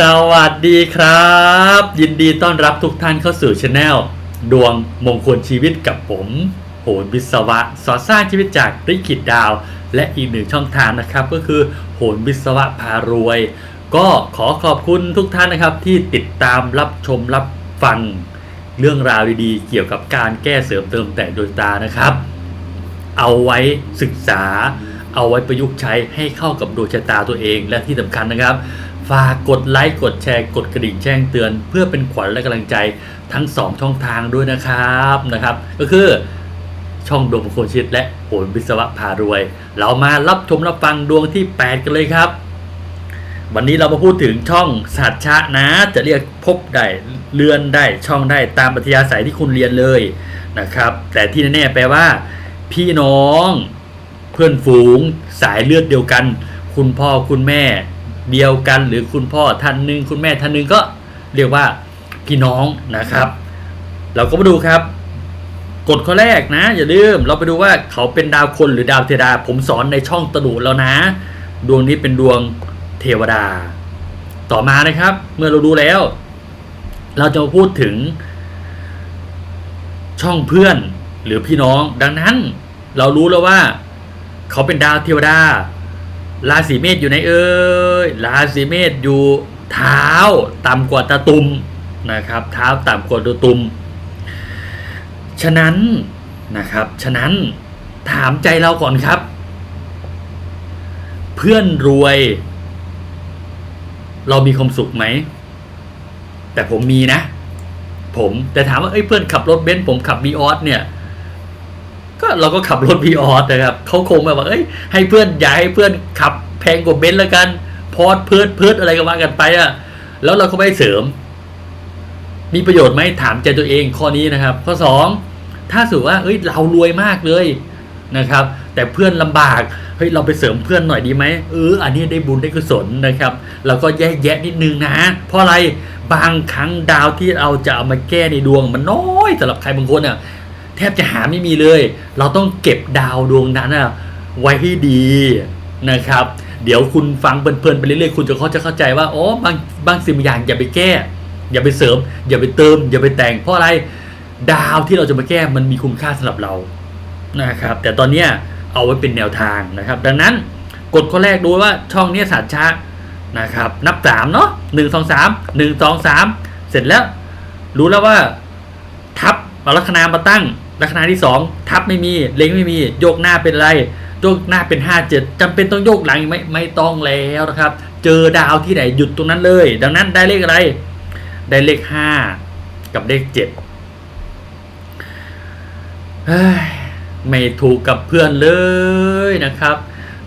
สวัสดีครับ ยินดีต้อนรับทุกท่านเข้าสู่ช anel ดวงมงคลชีวิตกับผม โหนวิศวะ สอนสร้างชีวิตจากริกิตดาว และอีกหนึ่งช่องทางนะครับ ก็คือโหนวิศวะพารวย ก็ขอขอบคุณทุกท่านนะครับ ที่ติดตามรับชมรับฟัง เรื่องราวดีๆ เกี่ยวกับการแก้เสริมเติมแต่งดวงตานะครับ เอาไว้ศึกษา เอาไว้ประยุกต์ใช้ให้เข้ากับดวงชะตาตัวเองและที่สำคัญนะครับ ฝากกดไลค์กดแชร์กดกระดิ่งแจ้งเตือน เพื่อเป็นขวัญและกำลังใจทั้ง 2 ช่องทางด้วยนะครับนะครับ ก็คือช่องดวงมงคลชิต และโหนวิศวะพารวย เรามารับชมรับฟังดวงที่ 8 กันเลยครับ วันนี้เรามาพูดถึงช่องสัตชะนะ จะเรียกพบได้เลื่อนได้ช่องได้ตามปัธยาศัยที่คุณเรียนเลยนะครับ แต่ที่แน่ๆแปลว่า พี่น้อง เพื่อนฝูงสายเลือดเดียวกัน คุณพ่อคุณแม่ เดียวกันหรือคุณพ่อท่านหนึ่งคุณแม่ท่านหนึ่งก็เรียกว่าพี่น้องนะครับ เราก็มาดูครับกฎข้อแรกนะ อย่าลืมเราไปดูว่าเขาเป็นดาวคนหรือดาวเทวดา ผมสอนในช่องตนุแล้วนะ ดวงนี้เป็นดวงเทวดา ต่อมานะครับ เมื่อเราดูแล้ว เราจะมาพูดถึง ช่องเพื่อนหรือพี่น้อง ดังนั้น เรารู้แล้วว่า เขาเป็นดาวเทวดา ราศีเมษอยู่ในเอ้ยราศีเมษอยู่เท้าต่ำกว่าตะตุมนะครับเท้าต่ำกว่าตะตุม ฉะนั้นนะครับ ฉะนั้นถามใจเราก่อนครับ เพื่อนรวย เรามีความสุขไหม แต่ผมมีนะ ผมแต่ถามว่าเอ้ยเพื่อนขับรถเบนซ์ผมขับบีออสเนี่ย ก็เราก็ขับรถบีออสนะครับเขาคงแบบว่าเอ้ยให้เพื่อนอย่าให้เพื่อนขับแพงกว่าเบนซ์แล้วกัน พอดเพิร์ดเพิร์ดอะไรก็ว่ากันไปอะแล้วเราก็ไม่เสริม มีประโยชน์ไหมถามใจตัวเองข้อนี้นะครับ ข้อสองถ้าสมมติว่าเอ้ยเรารวยมากเลยนะครับ แต่เพื่อนลำบากเฮ้ยเราไปเสริมเพื่อนหน่อยดีไหมเอออันนี้ได้บุญได้กุศลนะครับเราก็แยกแยะนิดนึงนะ เพราะอะไรบางครั้งดาวที่เราจะเอามาแก้ในดวงมันน้อยสำหรับใครบางคนอะ แทบจะหาไม่มีเลย เราต้องเก็บดาวดวงนั้นอะไว้ให้ดีนะครับ เดี๋ยวคุณฟังเพลินๆไปเรื่อยๆคุณจะเข้าจะเข้าใจว่าอ๋อบางบางสิ่งบางอย่างอย่าไปแก้ อย่าไปเสริม อย่าไปเติม อย่าไปแต่งเพราะอะไรดาวที่เราจะมาแก้มันมีคุณค่าสำหรับเรานะครับ แต่ตอนเนี้เอาไว้เป็นแนวทางนะครับ ดังนั้นกดข้อแรกดูว่าช่องนี้ยศาสตร์ชะนะครับนับสามเนาะหนึ่งสองสามหนึ่งสองสามเสร็จแล้ว รู้แล้วว่า ทับเอาลัคนามาตั้ง ลัคนาที่สองทับไม่มี เล็งไม่มี โยกหน้าเป็นไร โยกหน้าเป็นห้าเจ็ดจำเป็นต้องโยกหลังไหมไม่ต้องแล้วนะครับ เจอดาวที่ไหนหยุดตรงนั้นเลย ดังนั้นได้เลขอะไร ได้เลขห้ากับเลขเจ็ดเฮ้ยไม่ถูกกับเพื่อนเลยนะครับ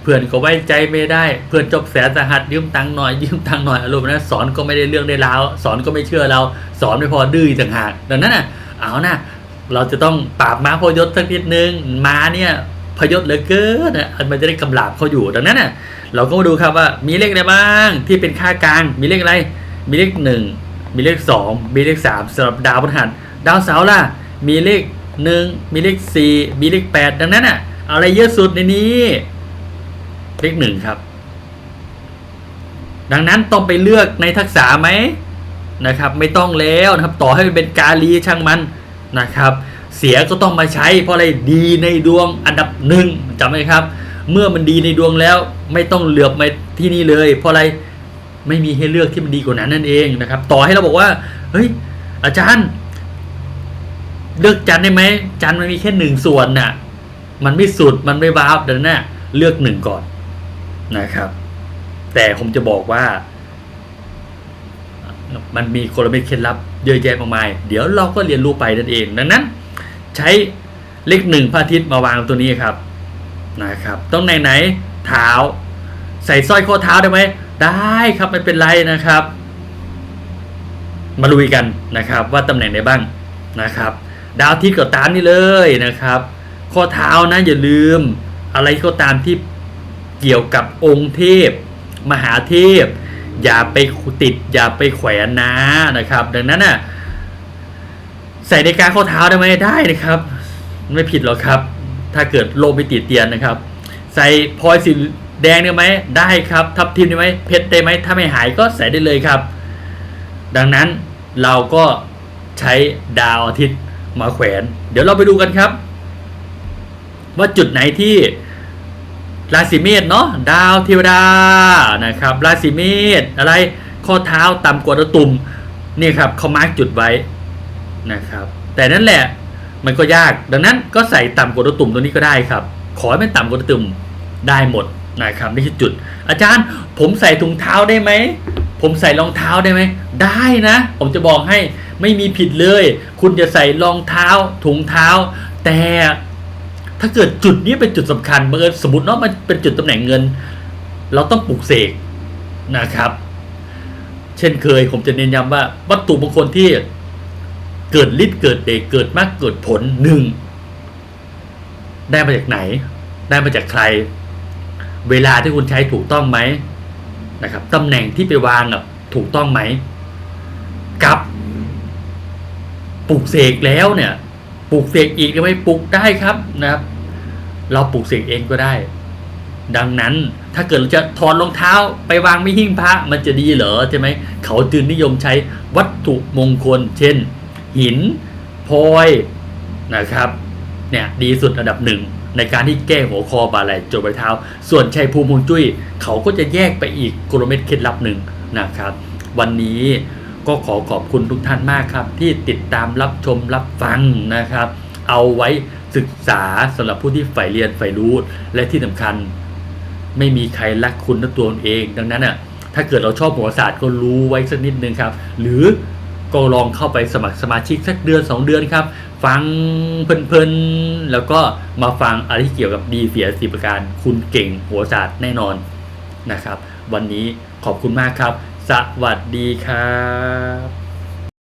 เพื่อนก็ไว้ใจไม่ได้ เพื่อนจบแสนสหัสยืมตังค์หน่อยยืมตังค์หน่อยอารมณ์นะสอนก็ไม่ได้เรื่องได้ราวสอนก็ไม่เชื่อเรา สอนไม่พอดื้อต่างหากดังนั้นน่ะเอานะ เราจะต้องปราบม้าพยศสักนิดนึงม้าเนี่ยพยศเหลือเกินนะมันจะได้กำลาบเขาอยู่ดังนั้นน่ะเราก็มาดูครับว่ามีเลขอะไรบ้างที่เป็นค่ากลางมีเลขอะไร มีเลขหนึ่งมีเลขสองมีเลขสามสำหรับดาวพฤหัสดาวเสาร์ล่ะ มีเลขหนึ่งมีเลขสี่มีเลขแปดดังนั้นน่ะ อะไรเยอะสุดในนี้ เลขหนึ่งครับ ดังนั้นต้องไปเลือกในทักษะไหมนะครับ ไม่ต้องแล้วนะครับ ต่อให้เป็นกาลีช่างมัน นะครับ เสียก็ต้องมาใช้เพราะอะไรดีในดวงอันดับหนึ่งจำไหมครับ เมื่อมันดีในดวงแล้วไม่ต้องเหลือบมาที่นี่เลย เพราะอะไรไม่มีให้เลือกที่มันดีกว่านั้นนั่นเองนะครับ ต่อให้เราบอกว่าเฮ้ยอาจารย์ เลือกจันได้ไหมจันมันมีแค่หนึ่งส่วนน่ะ มันไม่สุดมันไม่ว้าวดังนั้นน่ะเลือกหนึ่งก่อนนะครับ แต่ผมจะบอกว่า มันมีกลเม็ดเคล็ดลับ เยอะแยะมากมาย เดี๋ยวเราก็เรียนรู้ไปนั่นเอง ดังนั้น ใช้เลขหนึ่งพระอาทิตย์มาวางตัวนี้ครับนะครับต้องไหนไหนเท้า ใส่สร้อยข้อเท้าได้ไหมได้ครับไม่เป็นไรนะครับ มาลุยกันนะครับ ว่าตำแหน่งไหนบ้างนะครับ ดาวที่ก็ตามนี่เลยนะครับ ข้อเท้านะอย่าลืม อะไรก็ตามที่เกี่ยวกับองค์เทพ มหาเทพ อย่าไปติดอย่าไปแขวนนะนะครับ ดังนั้นน่ะใส่ในกาข้อเท้าได้ไหมได้นะครับ ไม่ผิดหรอกครับ ถ้าเกิดโลมไปติดเตียนนะครับ ใส่พลอยสีแดงได้ไหมได้ครับ ทับทิมได้ไหมเพชรได้ไหมถ้าไม่หายก็ใส่ได้เลยครับ ดังนั้นเราก็ใช้ดาวอาทิตย์มาแขวน เดี๋ยวเราไปดูกันครับ ว่าจุดไหนที่ ราศีเมษเนาะดาวเทวดานะครับราศีเมษอะไรข้อเท้าต่ำกว่าตะตุ่มนี่ครับเขามาร์กจุดไว้นะครับแต่นั่นแหละมันก็ยากดังนั้นก็ใส่ต่ำกว่าตะตุ่มตัวนี้ก็ได้ครับ ขอให้เป็นต่ำกว่าตะตุ่มได้หมดนะครับนี่คือจุด อาจารย์ผมใส่ถุงเท้าได้ไหมผมใส่รองเท้าได้ไหมได้นะ ผมจะบอกให้ไม่มีผิดเลย คุณจะใส่รองเท้าถุงเท้า แต่ ถ้าเกิดจุดนี้เป็นจุดสำคัญบังเอิญสมมติว่าะมันเป็นจุดตำแหน่งเงิน เราต้องปลุกเสกนะครับ เช่นเคยผมจะเน้นย้ำว่าวัตถุมงคลที่เกิดฤทธิ์เกิดเดชเกิดมากเกิดผลหนึ่งได้มาจากไหน ได้มาจากใคร เวลาที่คุณใช้ถูกต้องไหมนะครับตำแหน่งที่ไปวางอะถูกต้องไหมกับปลูกเสกแล้วเนี่ยปลูกเสกอีกหรือไมปลูกได้ครับนะครับ เราปลูกเสกเองก็ได้ ดังนั้นถ้าเกิดเราจะถอดรองเท้าไปวางไม่หิ้งพระมันจะดีเหรอใช่ไหมเขาจึงนิยมใช้วัตถุมงคล เช่น หินพลอยนะครับเนี่ยดีสุดอันดับหนึ่งในการที่แก้หัวคอบาไหลจดปลายเท้า ส่วนชัยภูมิฮวงจุ้ย เขาก็จะแยกไปอีกกลเม็ดเคล็ดลับหนึ่งนะครับ วันนี้ก็ขอขอบคุณทุกท่านมากครับ ที่ติดตามรับชมรับฟังนะครับ เอาไว้ศึกษาสำหรับผู้ที่ใฝ่เรียนใฝ่รู้และที่สำคัญ ไม่มีใครรักคุณนัตัวเอง ดังนั้นอะถ้าเกิดเราชอบโหราศาสตร์ก็รู้ไว้สักนิดนึงครับ หรือก็ลองเข้าไปสมัครสมาชิกสักเดือน 2 เดือนครับ ฟังเพลินๆ แล้วก็มาฟังอะไรที่เกี่ยวกับดีเสียสีประการ คุณเก่งโหราศาสตร์แน่นอนนะครับ วันนี้ขอบคุณมากครับ สวัสดีครับ